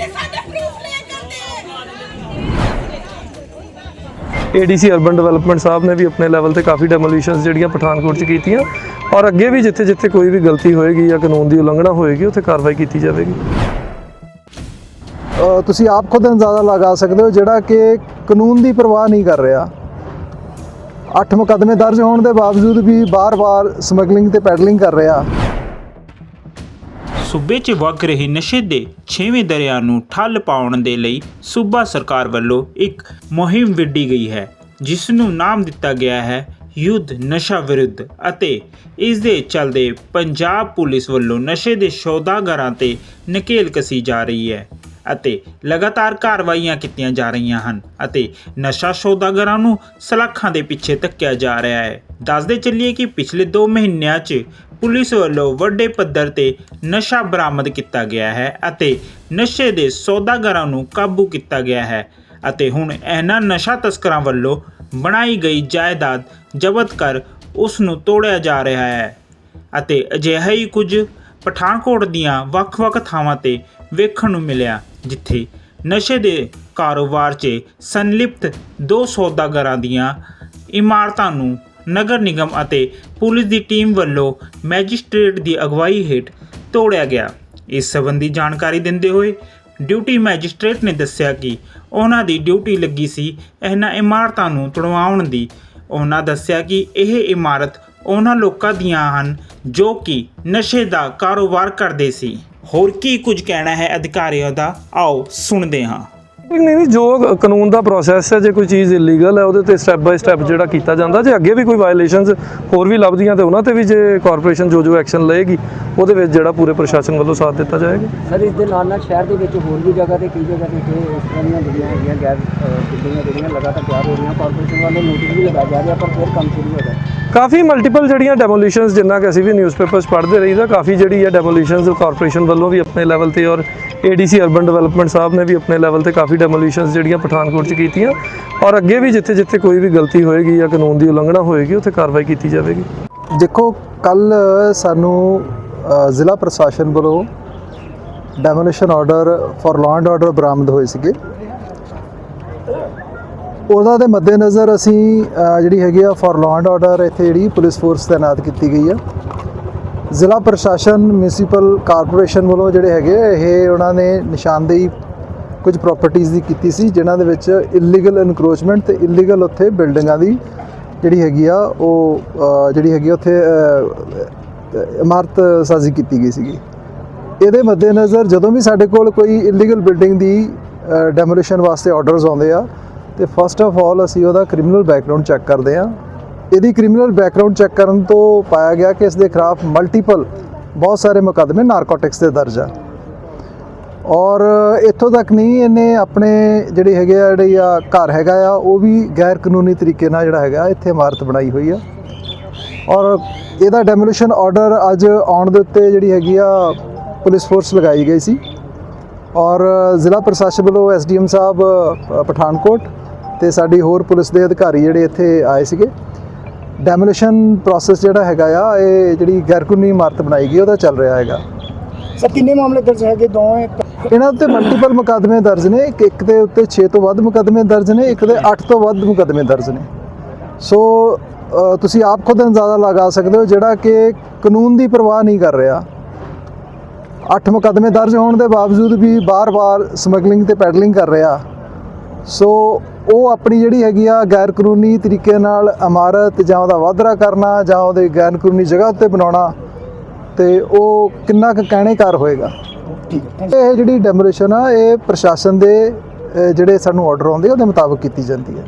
ਨੇ ਸਾਡਾ ਪ੍ਰੂਫ ਸਾਹਿਬ ਨੇ ਵੀ ਆਪਣੇ ਲੈਵਲ ਤੇ ਕਾਫੀ ਡੈਮੋਲੀਸ਼ਨਸ ਜਿਹੜੀਆਂ ਪਠਾਨਕੋਟ 'ਚ ਕੀਤੀਆਂ। ਔਰ ਅੱਗੇ ਵੀ ਜਿੱਥੇ-ਜਿੱਥੇ ਕੋਈ ਵੀ ਗਲਤੀ ਹੋਏਗੀ ਜਾਂ ਕਾਨੂੰਨ ਦੀ ਉਲੰਘਣਾ ਹੋਏਗੀ, ਉੱਥੇ ਕਾਰਵਾਈ ਕੀਤੀ ਜਾਵੇਗੀ। ਤੁਸੀਂ ਆਪ ਖੁਦ ਅੰਦਾਜ਼ਾ ਲਗਾ ਸਕਦੇ ਹੋ ਜਿਹੜਾ ਕਿ ਕਾਨੂੰਨ ਦੀ ਪਰਵਾਹ ਨਹੀਂ ਕਰ ਰਿਹਾ। ਅੱਠ ਮੁਕਦਮੇ ਦਰਜ ਹੋਣ ਦੇ ਬਾਵਜੂਦ ਵੀ ਬਾਰ-ਬਾਰ ਸਮਗਲਿੰਗ ਤੇ ਪੈਡਲਿੰਗ ਕਰ ਰਿਹਾ। ਸੂਬੇ 'ਚ ਵਗ ਰਹੇ ਨਸ਼ੇ ਦੇ ਛੇਵੇਂ ਦਰਿਆ ਨੂੰ ਠੱਲ ਪਾਉਣ ਦੇ ਲਈ ਸੂਬਾ ਸਰਕਾਰ ਵੱਲੋਂ ਇੱਕ ਮੁਹਿੰਮ ਵਿੱਢੀ ਗਈ ਹੈ, ਜਿਸ ਨੂੰ ਨਾਮ ਦਿੱਤਾ ਗਿਆ ਹੈ ਯੁੱਧ ਨਸ਼ਾ ਵਿਰੁੱਧ ਅਤੇ ਇਸ ਦੇ ਚੱਲਦੇ ਪੰਜਾਬ ਪੁਲਿਸ ਵੱਲੋਂ ਨਸ਼ੇ ਦੇ ਸੌਦਾਗਰਾਂ ਤੇ ਨਕੇਲ ਕਸੀ ਜਾ ਰਹੀ ਹੈ ਅਤੇ ਲਗਾਤਾਰ ਕਾਰਵਾਈਆਂ ਕੀਤੀਆਂ ਜਾ ਰਹੀਆਂ ਹਨ ਅਤੇ ਨਸ਼ਾ ਸੌਦਾਗਰਾਂ ਨੂੰ ਸਲਾਖਾਂ ਦੇ ਪਿੱਛੇ ਧੱਕਿਆ ਜਾ ਰਿਹਾ ਹੈ। ਦੱਸਦੇ ਚੱਲੀਏ ਕਿ ਪਿਛਲੇ 2 ਮਹੀਨਿਆਂ 'ਚ ਪੁਲਿਸ ਵੱਲੋਂ ਵੱਡੇ ਪੱਧਰ ਤੇ ਨਸ਼ਾ ਬਰਾਮਦ ਕੀਤਾ ਗਿਆ ਹੈ ਅਤੇ ਨਸ਼ੇ ਦੇ ਸੌਦਾਗਰਾਂ ਨੂੰ ਕਾਬੂ ਕੀਤਾ ਗਿਆ ਹੈ ਅਤੇ ਹੁਣ ਇਹਨਾਂ ਨਸ਼ਾ ਤਸਕਰਾਂ ਵੱਲੋਂ ਬਣਾਈ ਗਈ ਜਾਇਦਾਦ ਜ਼ਬਤ ਕਰ ਉਸ ਨੂੰ ਤੋੜਿਆ ਜਾ ਰਿਹਾ ਹੈ ਅਤੇ ਅਜਿਹਾ ਹੀ ਕੁਝ ਪਠਾਨਕੋਟ ਦੀਆਂ ਵੱਖ-ਵੱਖ ਥਾਵਾਂ ਤੇ ਵੇਖਣ ਨੂੰ ਮਿਲਿਆ, ਜਿੱਥੇ ਨਸ਼ੇ ਦੇ ਕਾਰੋਬਾਰ 'ਚ ਸੰਲਿਪਤ ਦੋ ਸੌਦਾਗਰਾਂ ਦੀਆਂ ਇਮਾਰਤਾਂ ਨੂੰ ਨਗਰ ਨਿਗਮ ਅਤੇ ਪੁਲਿਸ ਦੀ ਟੀਮ ਵੱਲੋਂ ਮੈਜਿਸਟ੍ਰੇਟ ਦੀ ਅਗਵਾਈ ਹੇਠ ਤੋੜਿਆ ਗਿਆ। ਇਸ ਸੰਬੰਧੀ ਜਾਣਕਾਰੀ ਦਿੰਦੇ ਹੋਏ ਡਿਊਟੀ ਮੈਜਿਸਟ੍ਰੇਟ ਨੇ ਦੱਸਿਆ ਕਿ ਉਹਨਾਂ ਦੀ ਡਿਊਟੀ ਲੱਗੀ ਸੀ ਇਹਨਾਂ ਇਮਾਰਤਾਂ ਨੂੰ ਤੜਵਾਉਣ ਦੀ। ਉਹਨਾਂ ਦੱਸਿਆ ਕਿ ਇਹ ਇਮਾਰਤ ਉਹਨਾਂ ਲੋਕਾਂ ਦੀਆਂ ਹਨ ਜੋ ਕਿ ਨਸ਼ੇ ਦਾ ਕਾਰੋਬਾਰ ਕਰਦੇ ਸੀ। ਹੋਰ ਕੀ ਕੁਝ ਕਹਿਣਾ ਹੈ ਅਧਿਕਾਰੀਆਂ ਦਾ? ਆਓ ਸੁਣਦੇ ਹਾਂ। ਨਹੀਂ ਨਹੀਂ, ਜੋ ਕਾਨੂੰਨ ਦਾ ਪ੍ਰੋਸੈਸ ਹੈ, ਜੇ ਕੋਈ ਚੀਜ਼ ਇਲੀਗਲ ਹੈ, ਉਹਦੇ ਤੇ ਸਟੈਪ ਬਾਈ ਸਟੈਪ ਜਿਹੜਾ ਕੀਤਾ ਜਾਂਦਾ, ਜੇ ਅੱਗੇ ਵੀ ਕੋਈ ਵਾਇਲੇਸ਼ਨਸ ਹੋਰ ਵੀ ਲੱਭਦੀਆਂ ਤੇ ਉਹਨਾਂ ਤੇ ਵੀ ਜੇ ਕਾਰਪੋਰੇਸ਼ਨ ਜੋ ਜੋ ਐਕਸ਼ਨ ਲਏਗੀ ਉਹਦੇ ਵਿੱਚ ਜਿਹੜਾ ਪੂਰੇ ਪ੍ਰਸ਼ਾਸਨ ਵੱਲੋਂ ਸਾਥ ਦਿੱਤਾ ਜਾਏਗਾ? ਸਰ ਇਸ ਦੇ ਨਾਲ ਨਾਲ ਸ਼ਹਿਰ ਦੇ ਵਿੱਚ ਹੋਰ ਵੀ ਜਗ੍ਹਾ ਤੇ ਕਈ ਜਗ੍ਹਾ ਤੇ ਇੱਥੇ ਇਸ ਤਰ੍ਹਾਂ ਦੀਆਂ ਜਿਹੜੀਆਂ ਹੈਗੀਆਂ ਗੈਰ ਬਿਲਡਿੰਗਾਂ ਜਿਹੜੀਆਂ ਲਗਾਤਾਰ ਤਿਆਰ ਹੋ ਰਹੀਆਂ ਕਾਰਪੋਰੇਸ਼ਨ ਵੱਲੋਂ ਨੋਟਿਸ ਵੀ ਲਗਾਇਆ ਜਾ ਰਿਹਾ ਪਰ ਫਿਰ ਕੰਮ ਸ਼ੁਰੂ ਹੋ ਗਿਆ। ਕਾਫੀ ਮਲਟੀਪਲ ਜਿਹੜੀਆਂ ਡੈਮੋਲੀਸ਼ਨਸ ਜਿੰਨਾ ਕਿ ਅਸੀਂ ਵੀ ਨਿਊਜ਼ਪੇਪਰਸ ਪੜ੍ਹਦੇ ਰਹੀਦਾ ਕਾਫੀ ਜਿਹੜੀ ਹੈ ਡੈਮੋਲੀਸ਼ਨਸ ਕਾਰਪੋਰੇਸ਼ਨ ਵੱਲੋਂ ਵੀ ਆਪਣੇ ਲੈਵਲ ਤੇ ਔਰ ਏਡੀਸੀ ਅਰਬਨ ਡਿਵੈਲਪਮੈਂਟ ਸਾਹਿਬ ਨੇ ਵੀ ਆਪਣੇ ਲੈਵਲ ਤੇ ਕਾਫੀ ਡੈਮੋਲੀਸ਼ਨਸ ਜਿਹੜੀਆਂ ਪਠਾਨਕੋਟ 'ਚ ਕੀਤੀਆਂ। ਔਰ ਅੱਗੇ ਵੀ ਜਿੱਥੇ ਜਿੱਥੇ ਕੋਈ ਵੀ ਗਲਤੀ ਹੋਏਗੀ ਜਾਂ ਕਾਨੂੰਨ ਦੀ ਉਲੰਘਣਾ ਹੋਏਗੀ ਉੱਥੇ ਕਾਰਵਾਈ ਕੀਤੀ ਜਾਵੇਗੀ। ਦੇਖੋ ਕੱਲ ਸਾਨੂੰ ਜ਼ਿਲ੍ਹਾ ਪ੍ਰਸ਼ਾਸਨ ਵੱਲੋਂ demolition order for law and order ਬਰਾਮਦ ਹੋਏ ਸੀਗੇ। ਉਹਨਾਂ ਦੇ ਮੱਦੇਨਜ਼ਰ ਅਸੀਂ ਜਿਹੜੀ ਹੈਗੀ ਆ ਫॉर ਲਾਅ ਐਂਡ ਆਰਡਰ ਇੱਥੇ ਜਿਹੜੀ ਪੁਲਿਸ ਫੋਰਸ ਤਾਇਨਾਤ ਕੀਤੀ ਗਈ ਆ। ਜ਼ਿਲ੍ਹਾ ਪ੍ਰਸ਼ਾਸਨ ਮਿਊਨਿਸਪਲ ਕਾਰਪੋਰੇਸ਼ਨ ਵੱਲੋਂ ਜਿਹੜੇ ਹੈਗੇ ਇਹ ਉਹਨਾਂ ਨੇ ਨਿਸ਼ਾਨਦੇਹੀ ਕੁਝ ਪ੍ਰਾਪਰਟੀਆਂ ਦੀ ਕੀਤੀ ਸੀ, ਜਿਨ੍ਹਾਂ ਦੇ ਵਿੱਚ ਇਲੀਗਲ ਇਨਕਰੋਚਮੈਂਟ ਤੇ ਇਲੀਗਲ ਉੱਥੇ ਬਿਲਡਿੰਗਾਂ ਦੀ ਜਿਹੜੀ ਹੈਗੀ ਆ, ਉਹ ਜਿਹੜੀ ਹੈਗੀ ਆ ਉੱਥੇ ਇਮਾਰਤ ਸਾਜ਼ੀ ਕੀਤੀ ਗਈ ਸੀਗੀ। ਇਹਦੇ ਮੱਦੇਨਜ਼ਰ ਜਦੋਂ ਵੀ ਸਾਡੇ ਕੋਲ ਕੋਈ ਇਲੀਗਲ ਬਿਲਡਿੰਗ ਦੀ ਡੈਮੋਲੀਸ਼ਨ ਵਾਸਤੇ ਆਰਡਰਸ ਆਉਂਦੇ ਆ, ਤੇ ਫਸਟ ਆਫ ਆਲ ਅਸੀਂ ਉਹਦਾ ਕ੍ਰਿਮੀਨਲ ਬੈਕਗ੍ਰਾਉਂਡ ਚੈੱਕ ਕਰਦੇ ਆ। ਇਹਦੀ ਕ੍ਰਿਮੀਨਲ ਬੈਕਗ੍ਰਾਉਂਡ ਚੈੱਕ ਕਰਨ ਤੋਂ ਪਾਇਆ ਗਿਆ ਕਿ ਇਸ ਦੇ ਖਿਲਾਫ ਮਲਟੀਪਲ ਬਹੁਤ ਸਾਰੇ ਮੁਕੱਦਮੇ ਨਾਰਕੋਟਿਕਸ ਦੇ ਦਰਜ ਆ। ਔਰ ਇੱਥੋਂ ਤੱਕ ਨਹੀਂ, ਇਹਨੇ ਆਪਣੇ ਜਿਹੜੇ ਹੈਗੇ ਆ, ਜਿਹੜੇ ਆ ਘਰ ਹੈਗਾ ਆ, ਉਹ ਵੀ ਗੈਰ ਕਾਨੂੰਨੀ ਤਰੀਕੇ ਨਾਲ ਜਿਹੜਾ ਹੈਗਾ, ਇੱਥੇ ਇਮਾਰਤ ਬਣਾਈ ਹੋਈ ਆ। ਔਰ ਇਹਦਾ ਡੈਮੋਲੀਸ਼ਨ ਆਰਡਰ ਅੱਜ ਆਉਣ ਦੇ ਉੱਤੇ ਜਿਹੜੀ ਹੈਗੀ ਆ ਪੁਲਿਸ ਫੋਰਸ ਲਗਾਈ ਗਈ ਸੀ। ਔਰ ਜ਼ਿਲ੍ਹਾ ਪ੍ਰਸ਼ਾਸਨ ਵੱਲੋਂ ਐਸਡੀਐਮ ਸਾਹਿਬ ਪਠਾਨਕੋਟ ਤੇ ਸਾਡੀ ਹੋਰ ਪੁਲਿਸ ਦੇ ਅਧਿਕਾਰੀ ਜਿਹੜੇ ਇੱਥੇ ਆਏ ਸੀਗੇ। ਡੈਮੋਲੀਸ਼ਨ ਪ੍ਰੋਸੈਸ ਜਿਹੜਾ ਹੈਗਾ ਆ ਇਹ ਜਿਹੜੀ ਗੈਰ ਕਾਨੂੰਨੀ ਇਮਾਰਤ ਬਣਾਈ ਗਈ ਉਹਦਾ ਚੱਲ ਰਿਹਾ ਹੈਗਾ। ਸਰ ਕਿੰਨੇ ਮਾਮਲੇ ਦਰਜ ਹੈਗੇ? ਦੋਵੇਂ ਇਹਨਾਂ ਉੱਤੇ ਮਲਟੀਪਲ ਮੁਕੱਦਮੇ ਦਰਜ ਨੇ। ਇੱਕ ਇੱਕ ਦੇ ਉੱਤੇ 6 ਤੋਂ ਵੱਧ ਮੁਕੱਦਮੇ ਦਰਜ ਨੇ ਇੱਕ ਦੇ 8 ਤੋਂ ਵੱਧ ਮੁਕੱਦਮੇ ਦਰਜ ਨੇ। ਸੋ ਤੁਸੀਂ ਆਪ ਖੁਦ ਅੰਦਾਜ਼ਾ ਲਗਾ ਸਕਦੇ ਹੋ ਜਿਹੜਾ ਕਿ ਕਾਨੂੰਨ ਦੀ ਪਰਵਾਹ ਨਹੀਂ ਕਰ ਰਿਹਾ। ਅੱਠ ਮੁਕੱਦਮੇ ਦਰਜ ਹੋਣ ਦੇ ਬਾਵਜੂਦ ਵੀ ਬਾਰ-ਬਾਰ ਸਮਗਲਿੰਗ ਤੇ ਪੈਡਲਿੰਗ ਕਰ ਰਿਹਾ। ਸੋ ਉਹ ਆਪਣੀ ਜਿਹੜੀ ਹੈਗੀ ਆ ਗੈਰ ਕਾਨੂੰਨੀ ਤਰੀਕੇ ਨਾਲ ਇਮਾਰਤ ਜਾਂ ਉਹਦਾ ਵਾਧਰਾ ਕਰਨਾ ਜਾਂ ਉਹਦੇ ਗੈਰ ਕਾਨੂੰਨੀ ਜਗ੍ਹਾ ਉੱਤੇ ਬਣਾਉਣਾ ਤੇ ਉਹ ਕਿੰਨਾ ਕੁ ਕਹਿਣੇਕਾਰ ਹੋਏਗਾ। ਇਹ ਜਿਹੜੀ ਡੈਮੋਲੀਸ਼ਨ ਆ ਇਹ ਪ੍ਰਸ਼ਾਸਨ ਦੇ ਜਿਹੜੇ ਸਾਨੂੰ ਆਰਡਰ ਆਉਂਦੇ ਉਹਦੇ ਮੁਤਾਬਕ ਕੀਤੀ ਜਾਂਦੀ ਹੈ।